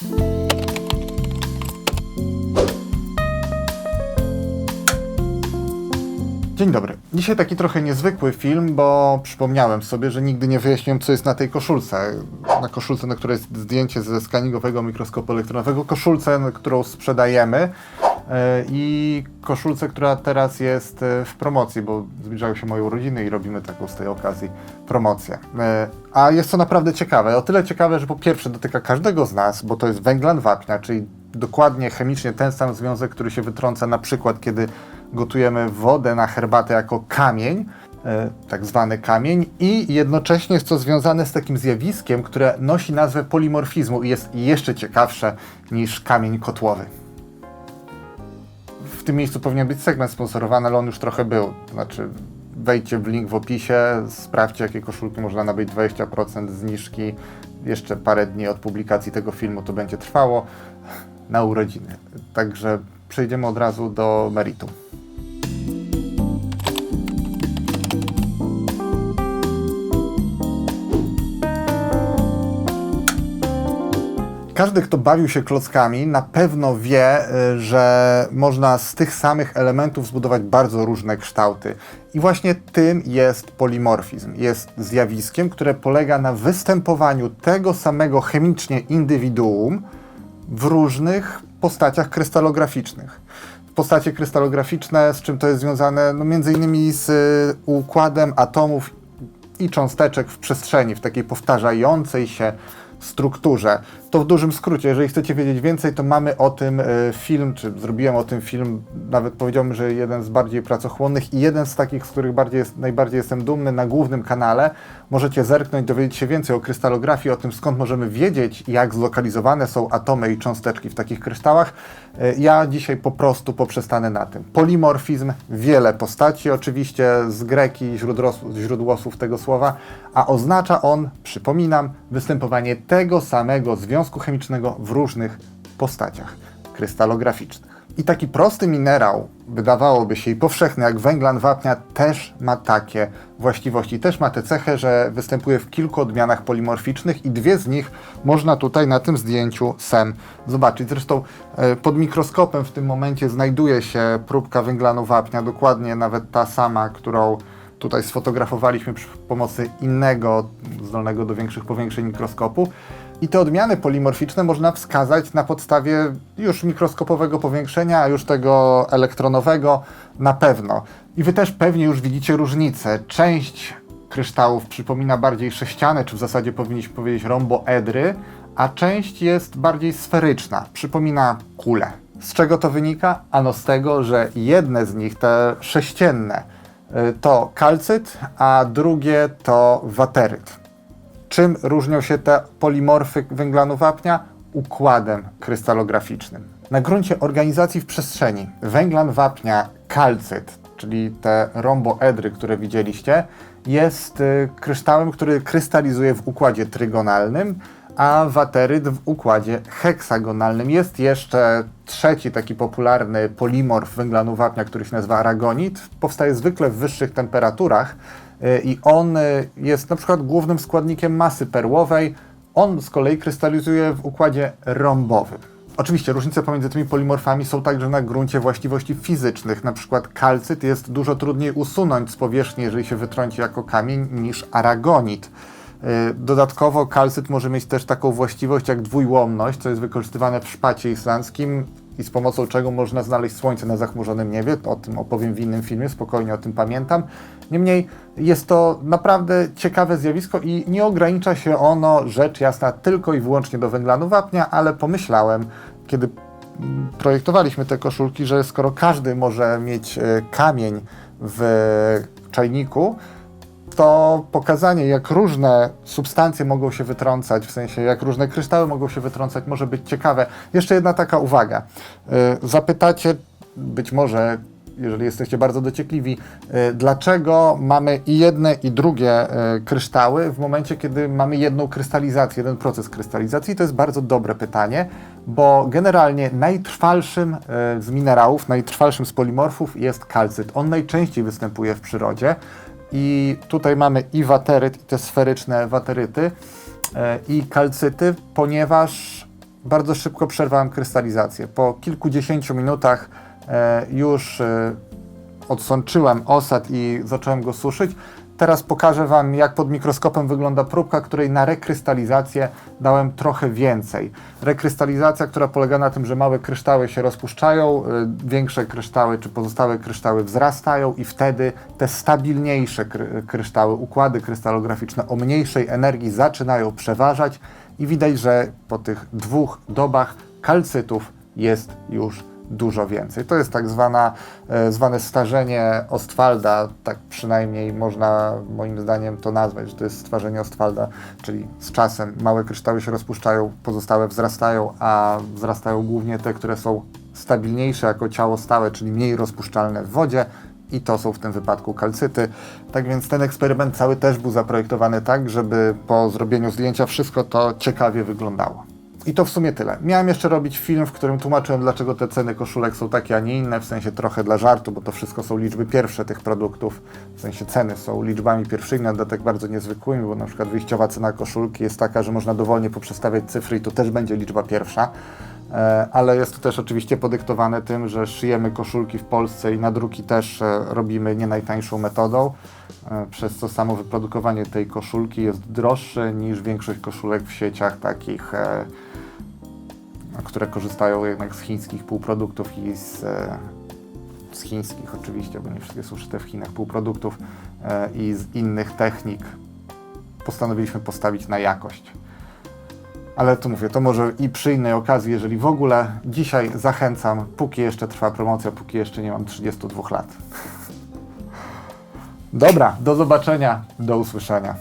Dzień dobry. Dzisiaj taki trochę niezwykły film, bo przypomniałem sobie, że nigdy nie wyjaśniłem, co jest na tej koszulce. Na koszulce, na której jest zdjęcie ze skaningowego mikroskopu elektronowego, koszulce, którą sprzedajemy i koszulce, która teraz jest e, w promocji, bo zbliżają się moje urodziny i robimy taką z tej okazji promocję. E, A jest to naprawdę ciekawe. O tyle ciekawe, że po pierwsze dotyka każdego z nas, bo to jest węglan wapnia, czyli dokładnie chemicznie ten sam związek, który się wytrąca na przykład, kiedy gotujemy wodę na herbatę jako kamień, e, tak zwany kamień, i jednocześnie jest to związane z takim zjawiskiem, które nosi nazwę polimorfizmu i jest jeszcze ciekawsze niż kamień kotłowy. Tym miejscu powinien być segment sponsorowany, ale on już trochę był. To znaczy, wejdźcie w link w opisie, sprawdźcie, jakie koszulki można nabyć 20% zniżki. Jeszcze parę dni od publikacji tego filmu to będzie trwało na urodziny. Także przejdziemy od razu do meritum. Każdy, kto bawił się klockami, na pewno wie, y, że można z tych samych elementów zbudować bardzo różne kształty. I właśnie tym jest polimorfizm. Jest zjawiskiem, które polega na występowaniu tego samego chemicznie indywiduum w różnych postaciach krystalograficznych. Postacie krystalograficzne, z czym to jest związane? No między innymi z y, układem atomów i cząsteczek w przestrzeni, w takiej powtarzającej się strukturze. To w dużym skrócie, jeżeli chcecie wiedzieć więcej, to mamy o tym e, film, czy zrobiłem o tym film, nawet powiedziałbym, że jeden z bardziej pracochłonnych i jeden z takich, z których bardziej jest, najbardziej jestem dumny na głównym kanale. Możecie zerknąć, dowiedzieć się więcej o krystalografii, o tym skąd możemy wiedzieć, jak zlokalizowane są atomy i cząsteczki w takich kryształach. E, Ja dzisiaj po prostu poprzestanę na tym. Polimorfizm, wiele postaci, oczywiście z greki, źródłosłów, tego słowa, a oznacza on, przypominam, występowanie tego samego związku chemicznego w różnych postaciach krystalograficznych. I taki prosty minerał, wydawałoby się i powszechny jak węglan wapnia, też ma takie właściwości. Też ma tę cechę, że występuje w kilku odmianach polimorficznych i dwie z nich można tutaj na tym zdjęciu SEM zobaczyć. Zresztą e, pod mikroskopem w tym momencie znajduje się próbka węglanu wapnia, dokładnie nawet ta sama, którą tutaj sfotografowaliśmy przy pomocy innego, zdolnego do większych powiększeń mikroskopu. I te odmiany polimorficzne można wskazać na podstawie już mikroskopowego powiększenia, już tego elektronowego na pewno. I wy też pewnie już widzicie różnicę. Część kryształów przypomina bardziej sześciane, czy w zasadzie powinniśmy powiedzieć romboedry, a część jest bardziej sferyczna, przypomina kulę. Z czego to wynika? Ano z tego, że jedne z nich, te sześcienne, y, to kalcyt, a drugie to wateryt. Czym różnią się te polimorfy węglanu wapnia? Układem krystalograficznym. Na gruncie organizacji w przestrzeni węglan wapnia, kalcyt, czyli te romboedry, które widzieliście, jest y, kryształem, który krystalizuje w układzie trygonalnym, a wateryt w układzie heksagonalnym. Jest jeszcze trzeci taki popularny polimorf węglanu wapnia, który się nazywa aragonit. Powstaje zwykle w wyższych temperaturach i on y, jest na przykład głównym składnikiem masy perłowej. On z kolei krystalizuje w układzie rąbowym. Oczywiście różnice pomiędzy tymi polimorfami są także na gruncie właściwości fizycznych. Na przykład kalcyt jest dużo trudniej usunąć z powierzchni, jeżeli się wytrąci jako kamień, niż aragonit. Y, Dodatkowo kalcyt może mieć też taką właściwość jak dwójłomność, co jest wykorzystywane w szpacie islandzkim i z pomocą czego można znaleźć słońce na zachmurzonym niebie. O tym opowiem w innym filmie, spokojnie o tym pamiętam. Niemniej jest to naprawdę ciekawe zjawisko i nie ogranicza się ono, rzecz jasna, tylko i wyłącznie do węglanu wapnia, ale pomyślałem, kiedy projektowaliśmy te koszulki, że skoro każdy może mieć e, kamień w czajniku, to pokazanie, jak różne substancje mogą się wytrącać, w sensie jak różne kryształy mogą się wytrącać, może być ciekawe. Jeszcze jedna taka uwaga. Y, Zapytacie, być może, jeżeli jesteście bardzo dociekliwi, y, dlaczego mamy i jedne, i drugie y, kryształy w momencie, kiedy mamy jedną krystalizację, jeden proces krystalizacji? To jest bardzo dobre pytanie, bo generalnie najtrwalszym z minerałów, najtrwalszym z polimorfów jest kalcyt. On najczęściej występuje w przyrodzie. I tutaj mamy i wateryt, i te sferyczne wateryty, e, i kalcyty, ponieważ Bardzo szybko przerwałem krystalizację. Po kilkudziesięciu minutach e, już e, odsączyłem osad i zacząłem go suszyć. Teraz pokażę Wam, jak pod mikroskopem wygląda próbka, której na rekrystalizację dałem trochę więcej. Rekrystalizacja, która polega na tym, że małe kryształy się rozpuszczają, y, większe kryształy czy pozostałe kryształy wzrastają i wtedy te stabilniejsze kry kryształy, układy krystalograficzne o mniejszej energii zaczynają przeważać i widać, że po tych dwóch dobach kalcytów jest już dużo więcej. To jest tak zwana, e, zwane starzenie Ostwalda, tak przynajmniej można moim zdaniem to nazwać, że to jest stwarzenie Ostwalda, czyli z czasem małe kryształy się rozpuszczają, pozostałe wzrastają, a wzrastają głównie te, które są stabilniejsze jako ciało stałe, czyli mniej rozpuszczalne w wodzie i to są w tym wypadku kalcyty. Tak więc ten eksperyment cały też był zaprojektowany tak, żeby po zrobieniu zdjęcia wszystko to ciekawie wyglądało. I to w sumie tyle. Miałem jeszcze robić film, w którym tłumaczyłem, dlaczego te ceny koszulek są takie, a nie inne, w sensie trochę dla żartu, bo to wszystko są liczby pierwsze tych produktów, w sensie ceny są liczbami pierwszymi, na dodatek bardzo niezwykłymi, bo na przykład wyjściowa cena koszulki jest taka, że można dowolnie poprzestawiać cyfry i to też będzie liczba pierwsza. E, Ale jest to też oczywiście podyktowane tym, że szyjemy koszulki w Polsce i nadruki też e, robimy nie najtańszą metodą, e, przez co samo wyprodukowanie tej koszulki jest droższe niż większość koszulek w sieciach takich, które korzystają jednak z chińskich półproduktów i z, e, z chińskich oczywiście, bo nie wszystkie są szyte w Chinach, półproduktów e, i z innych technik. Postanowiliśmy postawić na jakość. Ale to mówię, to może i przy innej okazji, jeżeli w ogóle. Dzisiaj zachęcam, póki jeszcze trwa promocja, póki jeszcze nie mam 32 lat. Dobra, do zobaczenia, do usłyszenia.